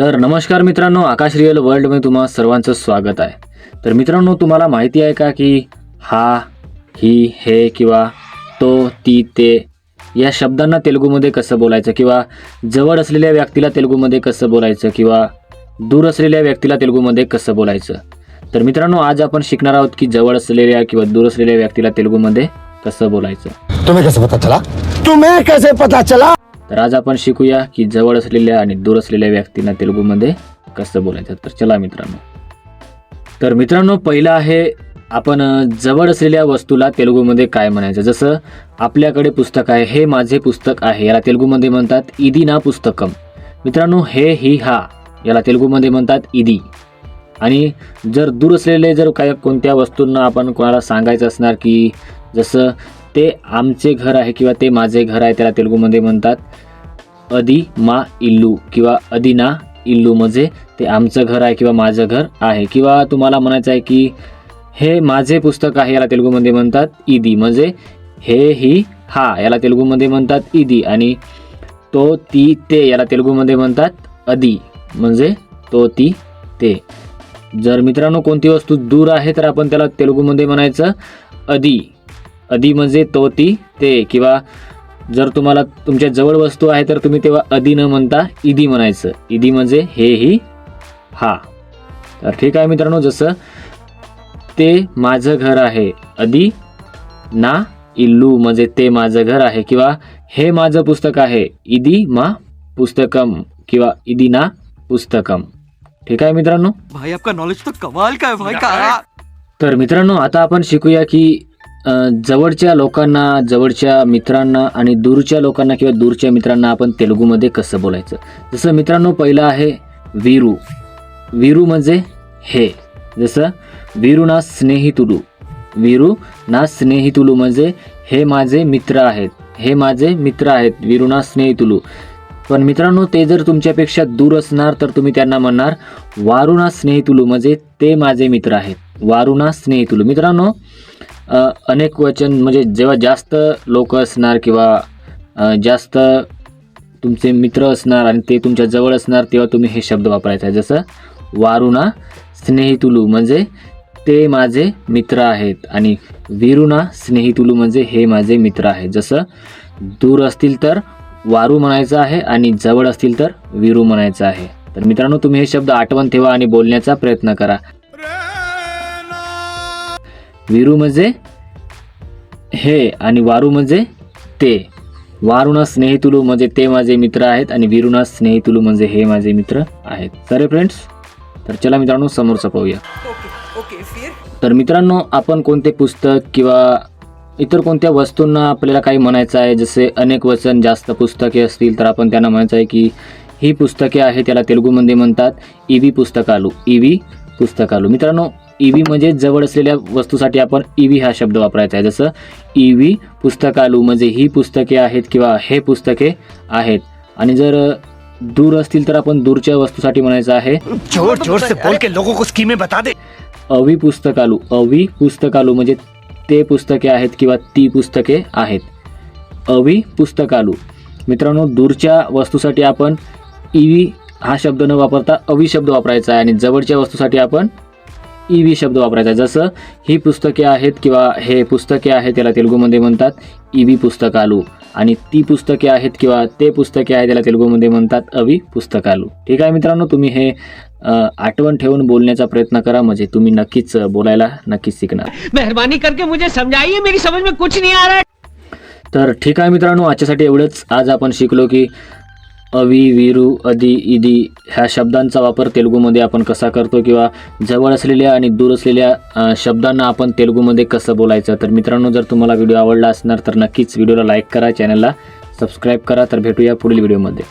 तर नमस्कार मित्रांनो आकाश रिअल वर्ल्डमध्ये तुम्हा सर्वांचं स्वागत आहे. तर मित्रांनो तुम्हाला माहिती आहे का की हा ही हे किंवा तो ती ते या शब्दांना तेलुगूमध्ये कसं बोलायचं किंवा जवळ असलेल्या व्यक्तीला तेलुगूमध्ये कसं बोलायचं किंवा दूर असलेल्या व्यक्तीला तेलुगूमध्ये कसं बोलायचं. तर मित्रांनो आज आपण शिकणार आहोत की जवळ असलेल्या किंवा दूर असलेल्या व्यक्तीला तेलुगूमध्ये कसं बोलायचं. तुम्ही कसं पता चला? तुम्ही कैसे पता चला? तर आज आपण शिकूया की जवळ असलेल्या आणि दूर असलेल्या व्यक्तींना तेलुगूमध्ये कसं बोलायचं. तर चला मित्रांनो. तर मित्रांनो पहिलं आहे आपण जवळ असलेल्या वस्तूला तेलुगूमध्ये काय म्हणायचं? जसं आपल्याकडे पुस्तक आहे हे माझे पुस्तक आहे याला तेलुगूमध्ये म्हणतात इदी ना पुस्तकम. मित्रांनो हे ही हा याला तेलुगूमध्ये म्हणतात इदी आणि जर दूर असलेले जर काय कोणत्या वस्तूंना आपण कोणाला सांगायचं असणार की जसं ते आमचे घर आहे किंवा ते माझे घर आहे त्याला तेलुगूमध्ये म्हणतात. अदी मा इल्लू किंवा अदिना इल्लू म्हणजे ते आमचं घर आहे किंवा माझं घर आहे. किंवा तुम्हाला म्हणायचं आहे की हे माझे पुस्तक आहे याला तेलुगूमध्ये म्हणतात ईदी म्हणजे हे ही हा याला तेलुगूमध्ये म्हणतात ईदी आणि तो ती ते याला तेलुगूमध्ये म्हणतात अदी. म्हणजे तो ती ते. जर मित्रांनो कोणती वस्तू दूर आहे तर आपण त्याला तेलुगूमध्ये म्हणायचं अदी. अदी म्हणजे तो ती ते. किंवा जर तुम्हाला तुमच्या जवळ वस्तू आहे तर तुम्ही तेव्हा अदी न म्हणता इदी म्हणायचं. इदी म्हणजे हे ही हा. तर ठीक आहे मित्रांनो जसं ते माझं घर आहे अदी ना इल्लू म्हणजे ते माझं घर आहे किंवा हे माझं पुस्तक आहे इदी मा पुस्तकम किंवा इदी ना पुस्तकम. ठीक आहे मित्रांनो? भाई आपका नॉलेज तो कमाल का है भाई का तर मित्रांनो आता आपण शिकूया की जवळच्या लोकांना जवळच्या मित्रांना आणि दूरच्या लोकांना किंवा दूरच्या मित्रांना आपण तेलुगूमध्ये कसं बोलायचं? जसं मित्रांनो पहिलं आहे वीरू. वीरू म्हणजे हे. जसं वीरू ना स्नेहितुलू. वीरू ना स्नेहितुलू म्हणजे हे माझे मित्र आहेत. हे माझे मित्र आहेत. वीरू ना स्नेहितुलू. पण मित्रांनो ते जर तुमच्यापेक्षा दूर असणार तर तुम्ही त्यांना म्हणणार वारुणा स्नेहितुलू म्हणजे ते माझे मित्र आहेत. वारुणा स्नेहितुलू. मित्रांनो अनेक वचन म्हणजे जेव्हा जास्त लोक असणार किंवा जास्त तुमचे मित्र असणार आणि ते तुमच्या जवळ असणार तेव्हा तुम्ही हे शब्द वापरायचा आहे. जसं वारुणा स्नेहितुलू म्हणजे ते माझे मित्र आहेत आणि वीरुणा स्नेहितुलू म्हणजे हे माझे मित्र आहेत जसं दूर असतील तर वारू म्हणायचं आहे आणि जवळ असतील तर वीरू म्हणायचं आहे. तर मित्रांनो तुम्ही हे शब्द आठवण ठेवा आणि बोलण्याचा प्रयत्न करा. विरू म्हणजे हे आणि वारू म्हणजे ते. वारुणा स्नेहितुलू म्हणजे ते माझे मित्र आहेत आणि विरुणा स्नेहितुलू म्हणजे हे माझे मित्र आहेत. सरे फ्रेंड्स तर चला मित्रांनो समोर पाहूया. तर मित्रांनो आपण कोणते पुस्तक किंवा इतर कोणत्या वस्तूंना आपल्याला काही म्हणायचं आहे जसे अनेक वचन जास्त पुस्तके असतील तर आपण त्यांना म्हणायचं आहे की ही पुस्तके आहे त्याला तेलुगूमध्ये म्हणतात. ईवी पुस्तकालू ईवी पुस्तकालू. मित्रांनो ईवी म्हणजे जवळ असलेल्या वस्तूसाठी आपण ईवी हा शब्द वापरायचा आहे. जसं ईवी पुस्तकालू म्हणजे ही पुस्तके आहेत किंवा हे पुस्तके आहेत. आणि जर दूर असतील तर आपण दूरच्या वस्तूसाठी म्हणायचं आहे. जोर जोर से बोल के लोगों को स्कीमें बता दे. अवी पुस्तकालू अवी पुस्तकालू म्हणजे ते पुस्तके आहेत किंवा ती पुस्तके आहेत. अवी पुस्तकालू मित्रांनो दूरच्या वस्तूसाठी आपण इवी हा शब्द न वापरता अवी शब्द वापरायचा आहे आणि जवळच्या वस्तूसाठी आपण इवी शब्द वापरायचा जसं ही पुस्तके आहेत किंवा हे पुस्तके आहेत त्याला तेलुगूमध्ये म्हणतात इवी पुस्तकालू. आणि ती पुस्तके आहेत किंवा ते पुस्तके आहेत त्याला तेलुगूमध्ये म्हणतात अवी पुस्तकालू. ठीक आहे मित्रांनो तुम्ही हे आठवण ठेवून बोलण्याचा प्रयत्न करा. म्हणजे तुम्ही नक्कीच बोलायला नक्कीच शिकणार. मेहरबानी करके मुझे समझाइए मेरी समझ में कुछ नहीं आ रहा है। तर ठीक आहे मित्रांनो आजच्यासाठी एवढंच. आज आपण शिकलो की अवी विरू अधि इदी ह्या शब्दांचा वापर तेलुगूमध्ये आपण कसा करतो किंवा जवळ असलेल्या आणि दूर असलेल्या शब्दांना आपण तेलुगूमध्ये कसं बोलायचं? तर मित्रांनो जर तुम्हाला व्हिडिओ आवडला असणार तर नक्कीच व्हिडिओला लाईक करा चॅनलला सबस्क्राईब करा. तर भेटूया पुढील व्हिडिओमध्ये.